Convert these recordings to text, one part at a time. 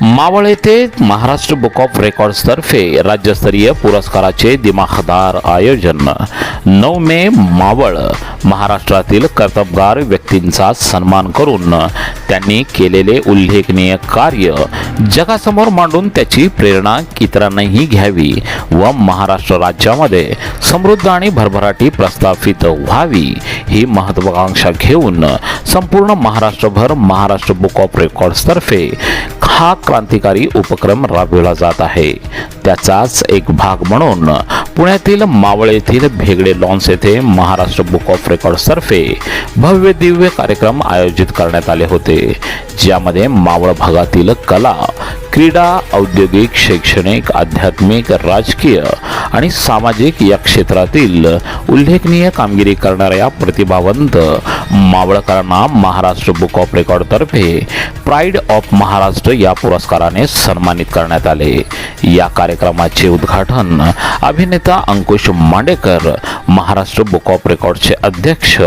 मावळ येथे Maharashtra book of रेकॉर्ड्सतर्फे राज्यस्तरीय पुरस्काराचे दिमाखदार आयोजन. नऊ मे मावळ महाराष्ट्रातील कर्तबगार व्यक्तींचा सन्मान करून त्यांनी केलेले उल्लेखनीय कार्य जगासमोर मांडून त्याची प्रेरणा इतरांनाही घ्यावी व महाराष्ट्र राज्यामध्ये समृद्ध आणि भरभराटी प्रस्थापित व्हावी ही महत्वाकांक्षा घेऊन संपूर्ण महाराष्ट्रभर महाराष्ट्र बुक ऑफ रेकॉर्ड्सतर्फे हा क्रांतिकारी उपक्रम राबविला जात आहे. त्याचाच एक भाग म्हणून पुण्यातील मावळ येथील भेगडे लॉन्स येथे महाराष्ट्र बुक ऑफ रेकॉर्डतर्फे भव्य दिव्य कार्यक्रम आयोजित करण्यात आले होते ज्यामध्ये मावळ भागातील कला क्रीडा औद्योगिक शैक्षणिक आध्यात्मिक राजकीय आणि सामाजिक या क्षेत्रातील उल्लेखनीय कामगिरी करणाऱ्या प्रतिभावंत मावळकरांना महाराष्ट्र बुक ऑफ रेकॉर्डतर्फे प्राईड ऑफ महाराष्ट्र या पुरस्काराने सन्मानित करण्यात आले. या कार्यक्रमाचे उद्घाटन अभिनेता अंकुश मांडेकर महाराष्ट्र बुक ऑफ रेकॉर्डचे अध्यक्ष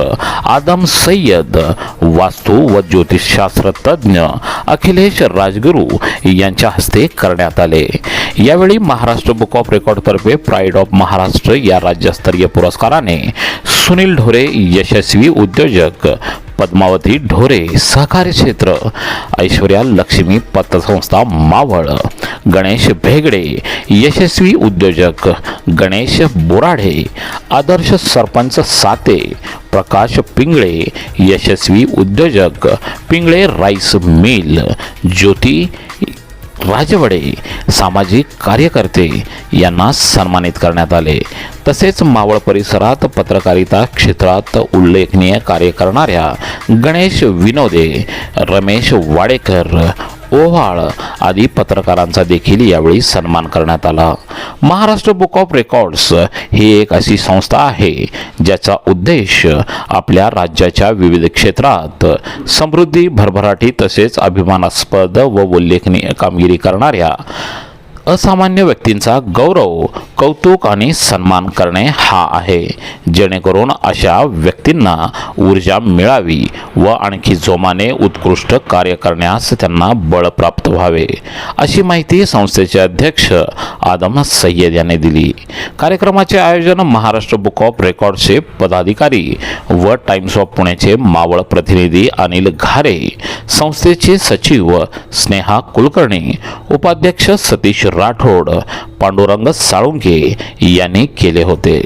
आदम सय्यद वास्तू व ज्योतिषशास्त्र तज्ज्ञ अखिलेश राजगुरू यांच्या हस्ते करण्यात आले. यावेळी महाराष्ट्र बुक ऑफ़ रेकॉर्डतर्फे प्राईड ऑफ़ महाराष्ट्र या राज्यस्तरीय पुरस्काराने सुनील ढोरे, यशस्वी उद्योजक, पद्मावती ढोरे, सहकारी क्षेत्र, ऐश्वर्या लक्ष्मी पतसंस्था मावळ, गणेश भेगडे, यशस्वी उद्योजक, गणेश बोराढे आदर्श सरपंच साते, प्रकाश पिंगळे, यशस्वी उद्योजक, पिंगळे राईस मिल, ज्योती राजवडे सामाजिक कार्यकर्ते यांना सन्मानित करण्यात आले. तसेच मावळ परिसरात पत्रकारिता क्षेत्रात उल्लेखनीय कार्य करणाऱ्या गणेश विनोदे रमेश वाडेकर ओव्हाळ आदी पत्रकारांचा देखील यावेळी सन्मान करण्यात आला. महाराष्ट्र बुक ऑफ रेकॉर्ड्स ही एक अशी संस्था आहे ज्याचा उद्देश आपल्या राज्याच्या विविध क्षेत्रात समृद्धी भरभराटी तसेच अभिमानास्पद व उल्लेखनीय कामगिरी करणाऱ्या असामान्य व्यक्तींचा गौरव कौतुक आणि सन्मान करणे हा आहे. जेणेकरून अशा व्यक्तींना ऊर्जा मिळावी व आणखी जोमाने उत्कृष्ट कार्य करण्यास त्यांना बळ प्राप्त व्हावे अशी माहिती संस्थेचे अध्यक्ष आदम सय्यद यांनी दिली. कार्यक्रमाचे आयोजन महाराष्ट्र बुक ऑफ रेकॉर्डचे पदाधिकारी व टाइम्स ऑफ पुण्याचे मावळ प्रतिनिधी अनिल घारे संस्थेचे सचिव स्नेहा कुलकर्णी उपाध्यक्ष सतीश राठोड पांडुरंग साळुंके यांनी केले होते.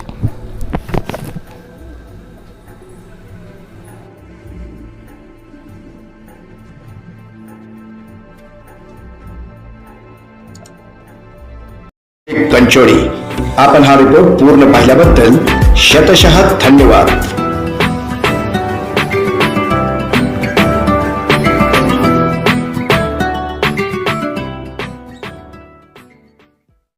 कंचोळी. आपण हा रिपोर्ट पूर्ण पाहिल्याबद्दल शतशः धन्यवाद.